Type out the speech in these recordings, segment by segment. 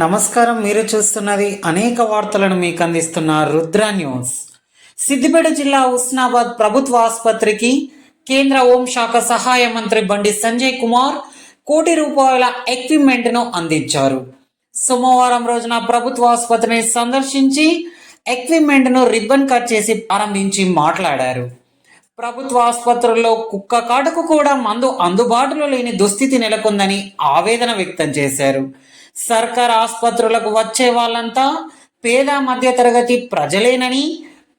నమస్కారం మీరు చూస్తున్నది అనేక వార్తలను మీకు అందిస్తున్న రుద్ర న్యూస్. సిద్దిపేట జిల్లా ఉస్నాబాద్ ప్రభుత్వ ఆసుపత్రికి కేంద్ర హోంశాఖ సహాయ మంత్రి బండి సంజయ్ కుమార్ కోటి రూపాయల ఎక్విప్మెంట్ను అందించారు. సోమవారం రోజున ప్రభుత్వ ఆసుపత్రిని సందర్శించి ఎక్విప్మెంట్ను రిబ్బన్ కట్ చేసి ప్రారంభించి మాట్లాడారు. ప్రభుత్వ ఆసుపత్రుల్లో కుక్క కాటుకు కూడా మందు అందుబాటులో లేని దుస్థితి నెలకొందని ఆవేదన వ్యక్తం చేశారు. సర్కార్ ఆసుపత్రులకు వచ్చే వాళ్ళంతా పేద మధ్యతరగతి ప్రజలేనని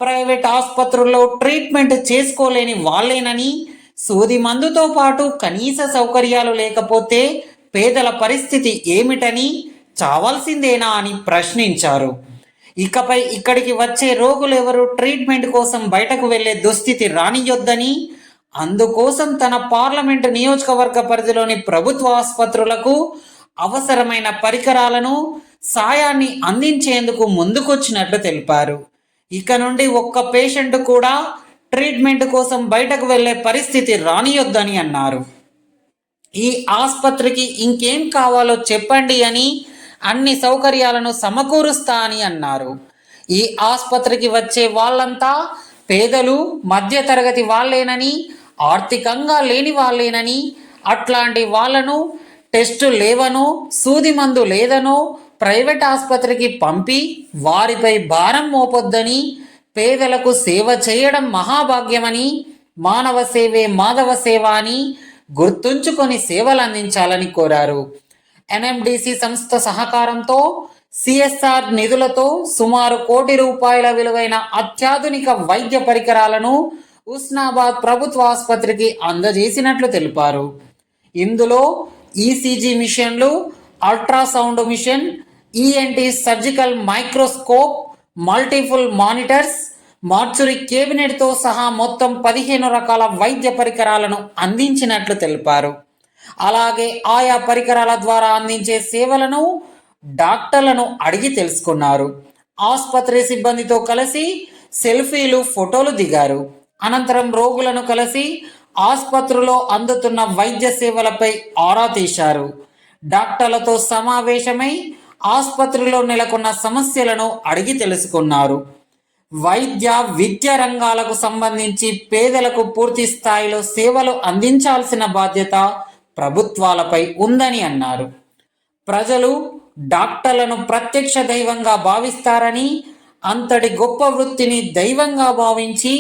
ప్రైవేట్ ఆసుపత్రుల్లో ట్రీట్మెంట్ చేసుకోలేని వాళ్ళేనని సూది మందుతో పాటు కనీస సౌకర్యాలు లేకపోతే పేదల పరిస్థితి ఏమిటని చావాల్సిందేనా అని ప్రశ్నించారు. ఇకపై ఇక్కడికి వచ్చే రోగులు ఎవరు ట్రీట్మెంట్ కోసం బయటకు వెళ్ళే దుస్థితి రానియొద్దని అందుకోసం తన పార్లమెంటు నియోజకవర్గ పరిధిలోని ప్రభుత్వ ఆసుపత్రులకు అవసరమైన పరికరాలను సాయాన్ని అందించేందుకు ముందుకొచ్చినట్లు తెలిపారు. ఇక నుండి ఒక్క పేషెంట్ కూడా ట్రీట్మెంట్ కోసం బయటకు వెళ్ళే పరిస్థితి రానియొద్దని అన్నారు. ఈ ఆసుపత్రికి ఇంకేం కావాలో చెప్పండి అని అన్ని సౌకర్యాలను సమకూరుస్తా అని అన్నారు. ఈ ఆసుపత్రికి వచ్చే వాళ్ళంతా పేదలు మధ్యతరగతి వాళ్ళేనని ఆర్థికంగా లేని వాళ్ళేనని అట్లాంటి వాళ్ళను టెస్టు లేవనో సూది మందు లేదనో ప్రైవేట్ ఆసుపత్రికి పంపి వారిపై భారం మోపొద్దని పేదలకు సేవ చేయడం మహాభాగ్యమని మానవ సేవే మాధవ సేవ అని గుర్తుంచుకొని సేవలు అందించాలని కోరారు. ఎన్ఎండిసి సంస్థ సహకారంతో సిఎస్ఆర్ నిధులతో సుమారు కోటి రూపాయల విలువైన అత్యాధునిక వైద్య పరికరాలను ఉస్నాబాద్ ప్రభుత్వ ఆసుపత్రికి అందజేసినట్లు తెలిపారు. ఇందులో ఈసీజీ మిషన్లు ultrasound machine ENT surgical microscope multiple monitors mortuary కేబినెట్తో సహా మొత్తం పదిహేను రకాల వైద్య పరికరాలను అందించినట్లు తెలిపారు. అలాగే ఆయా పరికరాల ద్వారా అందించే సేవలను డాక్టర్లను అడిగి తెలుసుకున్నారు. ఆసుపత్రి సిబ్బందితో కలిసి సెల్ఫీలు ఫోటోలు దిగారు. అనంతరం రోగులను కలిసి ఆసుపత్రిలో అందుతున్న వైద్య సేవలపై ఆరా తీశారు. డాక్టర్లతో సమావేశమై ఆసుపత్రిలో నెలకొన్న సమస్యలను అడిగి తెలుసుకున్నారు. వైద్య విద్య రంగాలకు సంబంధించి పేదలకు పూర్తి స్థాయిలో సేవలు అందించాల్సిన బాధ్యత ప్రభుత్వాలపై ఉందని అన్నారు. ప్రజలు డాక్టర్లను ప్రత్యక్ష దైవంగా భావిస్తారని అంతటి గొప్ప వృత్తిని దైవంగా భావించి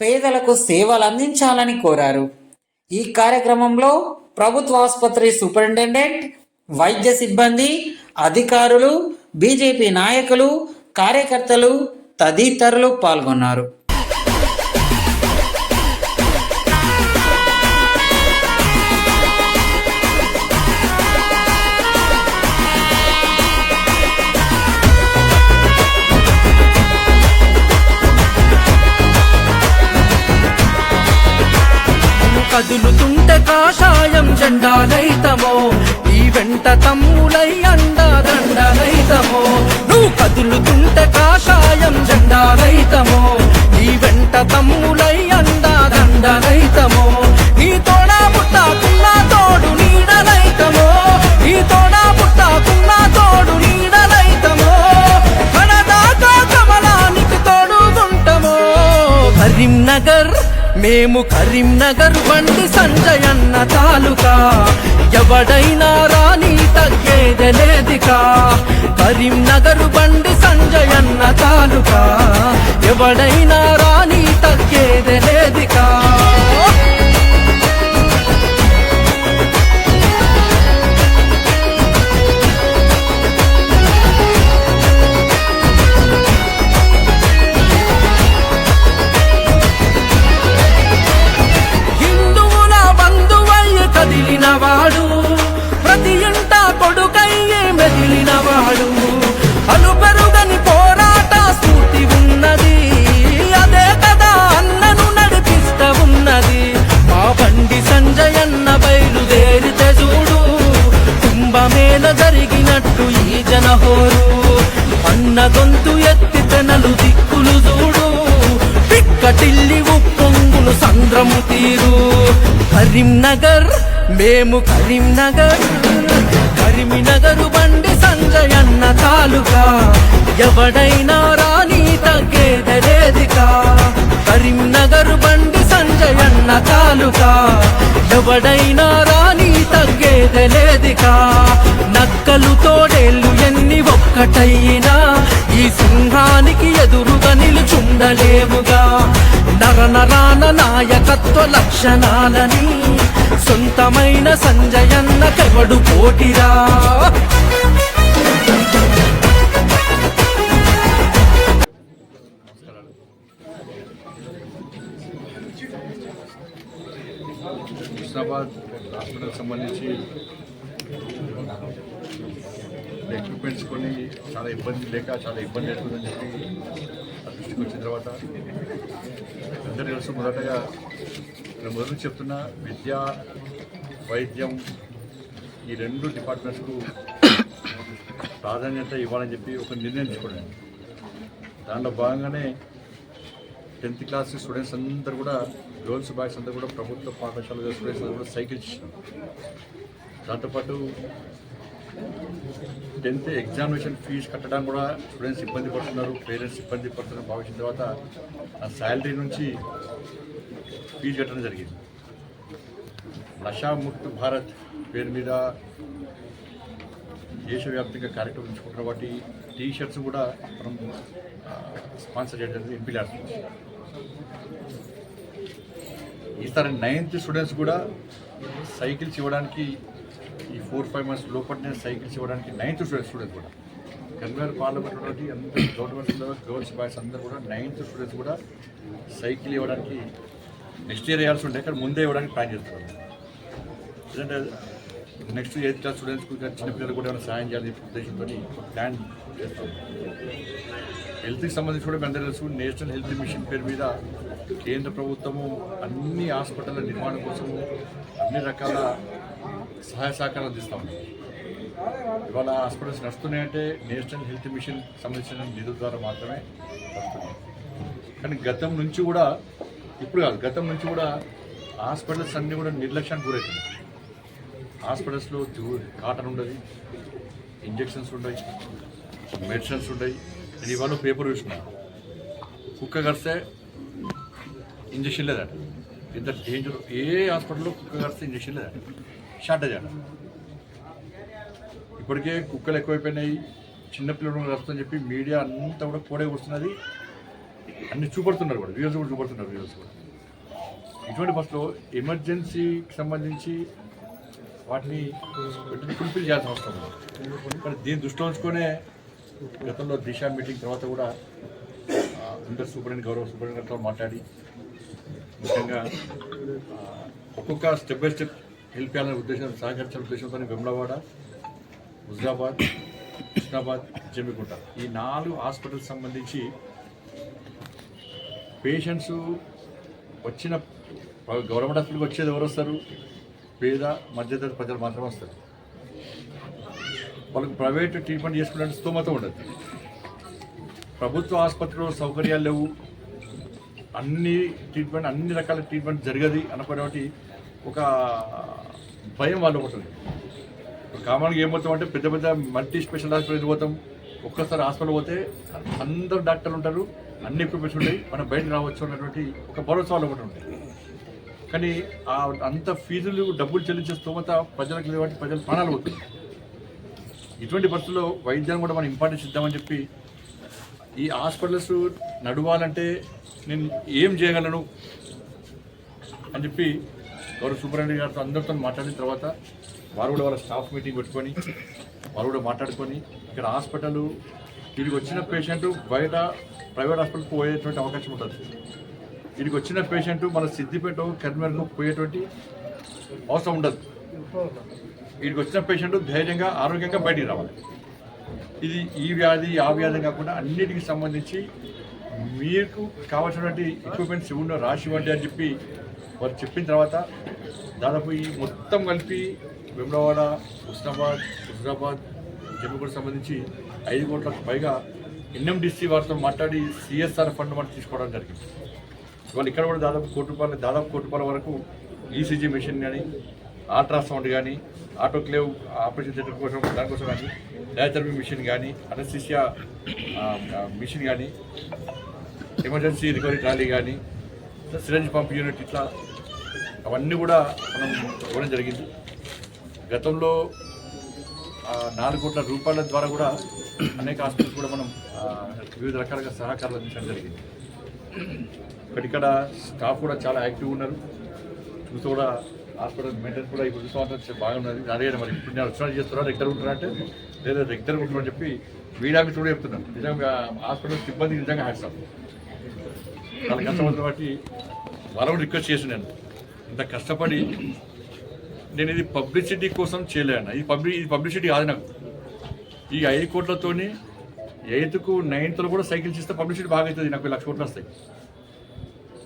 పేదలకు సేవలు అందించాలని కోరారు. ఈ కార్యక్రమంలో ప్రభుత్వ ఆసుపత్రి సూపరింటెండెంట్ వైద్య సిబ్బంది అధికారులు బీజేపీ నాయకులు కార్యకర్తలు తదితరులు పాల్గొన్నారు. కదులుతుంటే కాషాయం జెండాలైతమో. ఈ వెంట తమ్ములై అండదండలైతమో. నువ్వు కదులుతుంటే కాషాయం జెండాలైతమో. ఈ వెంట తమ్ములై మేము కరీంనగర్ బండి సంజయన్న తాలూకా. ఎవడైనా రాని తగ్గేదలేదికా కరీంనగర్ బండి సంజయన్న తాలూకా. ఎవడైనా రాని తగ్గేదలేదికా హిందువుల ఒకటిల్లి ఉప్పొంగులు సంద్రము తీరు. కరీంనగర్ మేము కరీంనగర్. కరీంనగరు బండి బండి సంజయన్న తాలుగా ఎవడైనా రాని తగ్గేదలేదికా. కరీంనగర్ బండి సంజయన్న తాలుగా ఎవడైనా రాని తగ్గేదలేదికా. నక్కలు తోడేళ్ళు ఎన్ని ఒక్కటైనా. ఈ సింహానికి ఎదురుగని నిలుచుండలేముగా. నర నరాన నాయకత్వ లక్షణాలని సొంతమైన సంజయన్న కవడు పోటిరా? హుస్నాబాద్ హాస్పిటల్ సంబంధించి ఎక్విప్మెంట్స్ కొన్ని చాలా ఇబ్బంది లేక చాలా ఇబ్బంది అవుతుందని చెప్పి దృష్టికి వచ్చిన తర్వాత అందరూ తెలుసు మొదటగా నేను మొదలు చెప్తున్నా విద్య వైద్యం ఈ రెండు డిపార్ట్మెంట్స్కు ప్రాధాన్యత ఇవ్వాలని చెప్పి ఒక నిర్ణయం తీసుకోండి. దాంట్లో భాగంగానే టెన్త్ క్లాస్ స్టూడెంట్స్ అందరూ కూడా గర్ల్స్ బాయ్స్ అందరూ కూడా ప్రభుత్వ పాఠశాల స్టూడెంట్స్ అందరూ కూడా సైకిల్స్ ఇచ్చినాం దాంతోపాటు టెన్త్ ఎగ్జామినేషన్ ఫీజు కట్టడం కూడా స్టూడెంట్స్ ఇబ్బంది పడుతున్నారు పేరెంట్స్ ఇబ్బంది పడుతున్నారు. భావించిన తర్వాత ఆ శాలరీ నుంచి ఫీజు కట్టడం జరిగింది. నషాముక్త్ భారత్ పేరు మీద దేశవ్యాప్తంగా కార్యక్రమం ఉంచుకుంటున్న వాటి టీ షర్ట్స్ కూడా మనం స్పాన్సర్ చేయడం జరిగింది ఎంపీ ల్యాబ్స్ ఈసారి నైన్త్ స్టూడెంట్స్ కూడా సైకిల్స్ ఇవ్వడానికి ఈ ఫోర్ ఫైవ్ మంత్స్ లోపలనే సైకిల్స్ ఇవ్వడానికి నైన్త్ స్టూడెంట్స్ కూడా. కన్వేర్ పార్లమెంట్ ఉన్నటువంటి అందరూ గవర్నమెంట్ గర్ల్స్ బాయ్స్ అందరూ కూడా నైన్త్ స్టూడెంట్స్ కూడా సైకిల్ ఇవ్వడానికి నెక్స్ట్ ఇయర్ వేయాల్సి ఉండే కానీ ముందే ఇవ్వడానికి ప్లాన్ చేస్తున్నారు. ఎందుకంటే నెక్స్ట్ ఎయిత్ క్లాస్ స్టూడెంట్స్కి చిన్నపిల్లలు కూడా ఏమైనా సాయం చేయాలని ఉద్దేశంతో ప్లాన్ చేస్తాం హెల్త్కి సంబంధించి కూడా మేము అందరూ తెలుసు నేషనల్ హెల్త్ మిషన్ పేరు మీద కేంద్ర ప్రభుత్వము అన్ని హాస్పిటల్ నిర్మాణం కోసము అన్ని రకాల సహాయ సహకారం అందిస్తూ ఉంది ఇవాళ హాస్పిటల్స్ నడుస్తున్నాయంటే నేషనల్ హెల్త్ మిషన్ సంబంధించిన నిధుల ద్వారా మాత్రమే నడుస్తున్నాయి. కానీ గతం నుంచి కూడా ఇప్పుడు కాదు గతం నుంచి కూడా హాస్పిటల్స్ అన్నీ కూడా నిర్లక్ష్యానికి గురవుతుంది హాస్పిటల్స్లో కాటన్ ఉండదు ఇంజెక్షన్స్ ఉండవు మెడిసిన్స్ ఉండవు నేను ఇవాళ పేపర్ చూసిన కుక్క కడితే ఇంజక్షన్ లేదట. ఇంత డేంజర్ ఏ హాస్పిటల్లో కుక్క కడితే ఇంజక్షన్ లేదట. షార్టేజ్ అట. ఇప్పటికే కుక్కలు ఎక్కువైపోయినాయి. చిన్నపిల్లలు వస్తుందని చెప్పి మీడియా అంతా కూడా కోడే వస్తున్నది అన్ని చూపడుతున్నారు కూడా. వ్యూస్ కూడా చూపడుతున్నారు వ్యూస్ కూడా. ఇటువంటి బస్సులో ఎమర్జెన్సీకి సంబంధించి వాటిని వెంటనే ఫుల్ఫిల్ చేయాల్సిన అవసరం కానీ దీన్ని దృష్టిలో ఉంచుకొనే గతంలో దిశ మీటింగ్ తర్వాత కూడా ఇంటర్ సూపరింటెండెంట్ గౌరవ సూపరింటెండెంట్తో మాట్లాడి ముఖ్యంగా ఒక్కొక్క స్టెప్ బై స్టెప్ హెల్ప్ చేయాలనే ఉద్దేశం సహకరించాలనే ఉద్దేశంతో వెమ్లవాడ హుజరాబాద్ కృష్ణాబాద్ జమ్మికుంట. ఈ నాలుగు హాస్పిటల్స్ సంబంధించి పేషెంట్స్ వచ్చిన గవర్నమెంట్ హాస్పిటల్కి వచ్చేది ఎవరు వస్తారు? పేద మధ్యతరగతి ప్రజలు మాత్రమే వస్తారు. వాళ్ళకి ప్రైవేట్ ట్రీట్మెంట్ చేసుకునే స్తోమత ఉండదు. ప్రభుత్వ ఆసుపత్రిలో సౌకర్యాలు లేవు. అన్ని ట్రీట్మెంట్ అన్ని రకాల ట్రీట్మెంట్ జరగదు అనుకునేటువంటి ఒక భయం వాళ్ళు ఒకటి ఇప్పుడు కామన్గా ఏం పోతాం అంటే పెద్ద పెద్ద మల్టీ స్పెషల్ హాస్పిటల్ పోతాం? ఒక్కసారి హాస్పిటల్ పోతే అందరు డాక్టర్లు ఉంటారు అన్ని ఎక్విప్మెంట్స్ ఉంటాయి మనం బయట రావచ్చు అన్నటువంటి ఒక భరోసా వాళ్ళు ఒకటి ఉంటుంది కానీ ఆ అంత ఫీజులు డబ్బులు చెల్లించే స్తోమత ప్రజలకు లేవంటి ప్రజల ప్రాణాలు పోతుంది ఇటువంటి పరిస్థితుల్లో వైద్యాన్ని కూడా మనం ఇంపార్టెన్స్ ఇద్దామని చెప్పి ఈ హాస్పిటల్స్ నడవాలంటే నేను ఏం చేయగలను అని చెప్పి గౌరవ సూపరింటెండెంట్ గారితో అందరితో మాట్లాడిన తర్వాత వారు కూడా వాళ్ళ స్టాఫ్ మీటింగ్ పెట్టుకొని వారు కూడా మాట్లాడుకొని ఇక్కడ హాస్పిటల్ వీరికి వచ్చిన పేషెంట్ బయట ప్రైవేట్ హాస్పిటల్కి పోయేటువంటి అవకాశం ఉంటుంది. వీరికి వచ్చిన పేషెంట్ మన సిద్దిపేట కరీంనగర్కు పోయేటువంటి అవసరం ఉండదు. వీడికి వచ్చిన పేషెంట్ ధైర్యంగా ఆరోగ్యంగా బయటికి రావాలి. ఇది ఈ వ్యాధి ఆ వ్యాధి కాకుండా అన్నిటికి సంబంధించి మీకు కావాల్సినటువంటి ఎక్విప్మెంట్స్ ఇవ్వండి రాసి ఇవ్వండి అని చెప్పి వారు చెప్పిన తర్వాత దాదాపు ఈ మొత్తం కలిపి వెమ్లవాడ హుస్నాబాద్ హుజరాబాద్ జమ్మూకు సంబంధించి ఐదు కోట్లకు పైగా ఎన్ఎండిసి వారితో మాట్లాడి సిఎస్ఆర్ ఫండ్ మనం తీసుకోవడం జరిగింది. ఇవాళ ఇక్కడ కూడా దాదాపు కోటి రూపాయలు దాదాపు కోటి రూపాయల వరకు ఈసీజీ మెషిన్ కానీ అల్ట్రాసౌండ్ కానీ ఆటోక్లేవ్ ఆపరేషన్ థియేటర్ కోసం దానికోసం కానీ డయాథెరపీ మిషన్ కానీ అనస్థిసియా మిషన్ కానీ ఎమర్జెన్సీ రికవరీ ట్రాలీ కానీ సిరంజ్ పంప్ యూనిట్ ఇట్లా అవన్నీ కూడా మనం ఇవ్వడం జరిగింది. గతంలో నాలుగు కోట్ల రూపాయల ద్వారా కూడా అనేక హాస్పిటల్స్ కూడా మనం వివిధ రకాలుగా సహకారాలు అందించడం జరిగింది. ఇక్కడ ఇక్కడ స్టాఫ్ కూడా చాలా యాక్టివ్ ఉన్నారు. చూస్తూ కూడా హాస్పిటల్ మెయింటెనెన్స్ కూడా ఇప్పుడు చూసుకోవాలంటే బాగున్నది అదే మరి ఇప్పుడు నేను వచ్చిన చేస్తున్నా రెగ్యులర్ ఉంటున్నా అంటే లేదా రెగ్యులర్ ఉంటున్నా చెప్పి వీడా మీద కూడా చెప్తున్నాను నిజంగా హాస్పిటల్ సిబ్బంది నిజంగా హ్యాట్సాప్ చాలా కష్టపడుతున్న బట్టి వాళ్ళని రిక్వెస్ట్ చేసి నేను. ఇంత కష్టపడి నేను ఇది పబ్లిసిటీ కోసం చేయలేను. ఇది పబ్లి ఇది పబ్లిసిటీ కాదు నాకు. ఈ ఐదు కోట్లతోని ఎయిత్కు నైన్త్లో కూడా సైకిల్స్ ఇస్తే పబ్లిసిటీ బాగా అవుతుంది. నాకు లక్ష కోట్లు వస్తాయి.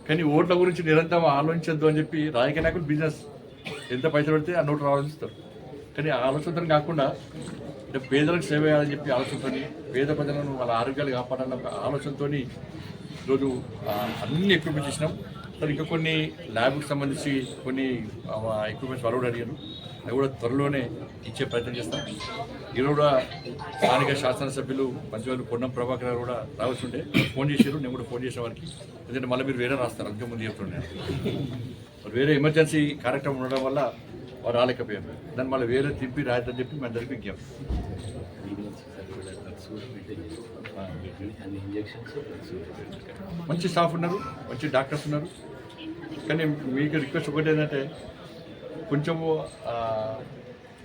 కానీ ఓట్ల గురించి నిరంతరం ఆలోచించద్దు అని చెప్పి రాజకీయ నాయకులు బిజినెస్ ఎంత పైసలు పెడితే ఆ నోట్లు ఆలోచిస్తారు కానీ ఆ ఆలోచనతో కాకుండా అంటే పేదలకు సేవ చేయాలని చెప్పి ఆలోచనతో పేద ప్రజలను వాళ్ళ ఆరోగ్యాలు కాపాడాలన్న ఆలోచనతో ఈరోజు అన్ని ఎక్విప్మెంట్ ఇచ్చినాం సరే ఇంకా కొన్ని ల్యాబ్కి సంబంధించి కొన్ని ఎక్విప్మెంట్స్ వాళ్ళు కూడా అడిగారు. అవి కూడా త్వరలోనే ఇచ్చే ప్రయత్నం చేస్తాం. ఈరోజు కూడా స్థానిక శాసనసభ్యులు మంచివాళ్ళు పొన్నం ప్రభాకర్ గారు కూడా రావాల్సి ఉండే ఫోన్ చేశారు. నేను కూడా ఫోన్ చేసిన వారికి. ఎందుకంటే మళ్ళీ మీరు వేరే రాస్తారు. అంతే ముందు చెప్తుండే మరి వేరే ఎమర్జెన్సీ కార్యక్రమం ఉండడం వల్ల వారు రాలేకపోయారు. దాన్ని మళ్ళీ వేరే తిప్పి రాయద్దని చెప్పి మీ అందరికీ విజ్ఞప్తి. మంచి స్టాఫ్ ఉన్నారు. మంచి డాక్టర్స్ ఉన్నారు. కానీ మీకు రిక్వెస్ట్ ఒకటి ఏంటంటే కొంచెము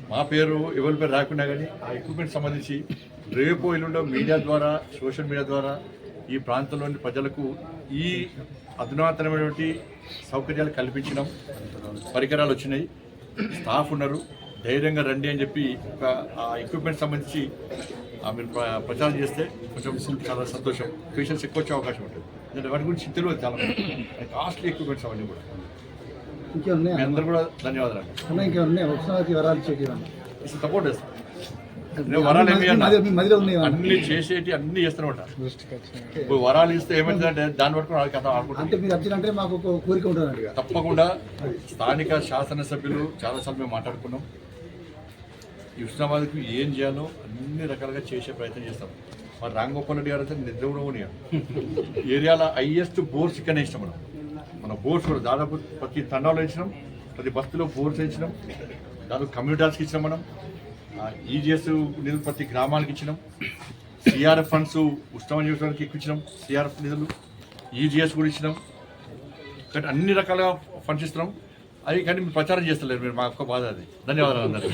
మా పేరు ఎవరి పేరు రాకుండా కానీ ఆ ఎక్విప్మెంట్ సంబంధించి రేపు ఎల్లుండో మీడియా ద్వారా సోషల్ మీడియా ద్వారా ఈ ప్రాంతంలోని ప్రజలకు ఈ అధునాతనమైనటువంటి సౌకర్యాలు కల్పించడం పరికరాలు వచ్చినాయి. స్టాఫ్ ఉన్నారు. ధైర్యంగా రండి అని చెప్పి ఒక ఆ ఎక్విప్మెంట్ సంబంధించి మీరు ప్ర- ప్రచారం చేస్తే కొంచెం చాలా సంతోషం. క్వశ్చన్స్ ఎక్కువ వచ్చే అవకాశం ఉంటుంది. ఎందుకంటే వాటి గురించి తెలియదు చాలా కాస్ట్లీ ఎక్విప్మెంట్స్ అవన్నీ కూడా. ఇంకేమున్నాయి? అందరూ కూడా ధన్యవాదాలు అన్న ఇంకేమున్నాయి? ఒకసారి వరాలు ఇవ్వండి సపోర్ట్ చేస్తాను నేను వరాలు ఏమి అన్నా? చేసేటి అన్ని చేస్తానమాట. ఇప్పుడు వరాలు ఇస్తే ఏమైందంటే దాన్ని పట్టుకుని వాళ్ళకి కథ ఆడుకుంటాం అంటే మీరు వచ్చినంటే మాకు ఒక కోరిక ఉంటుంది తప్పకుండా స్థానిక శాసనసభ్యులు చాలాసార్లు మేము మాట్లాడుకున్నాం. ఈ ఉస్మానాబాద్కు ఏం చేయాలో అన్ని రకాలుగా చేసే ప్రయత్నం చేస్తాం. మరి రాంగోపాల్ రెడ్డి గారు అయితే నిద్ర కూడా ఉన్నాయా ఏరియాలో హైయెస్ట్ బోర్స్ ఇక్కడనే ఇష్టం మనం. మన బోర్స్ కూడా దాదాపు ప్రతి తండాలో ఇచ్చినాం ప్రతి బస్సులో బోర్స్ ఇచ్చినాం దాదాపు కమ్యూనిటీస్కి ఇచ్చినాం మనం. ఈజీఎస్ నిధులు ప్రతి గ్రామానికి ఇచ్చినాం. సిఆర్ఎఫ్ ఫండ్స్ ఉత్సవం నియోజకవర్గానికి ఎక్కువ ఇచ్చినాం సిఆర్ఎఫ్ నిధులు ఈజీఎస్ కూడా ఇచ్చినాం. కానీ అన్ని రకాలుగా ఫండ్స్ ఇస్తున్నాం. అది కానీ మీరు ప్రచారం చేస్తలేరు మీరు మా యొక్క బాధ అది. ధన్యవాదాలు అందరికీ.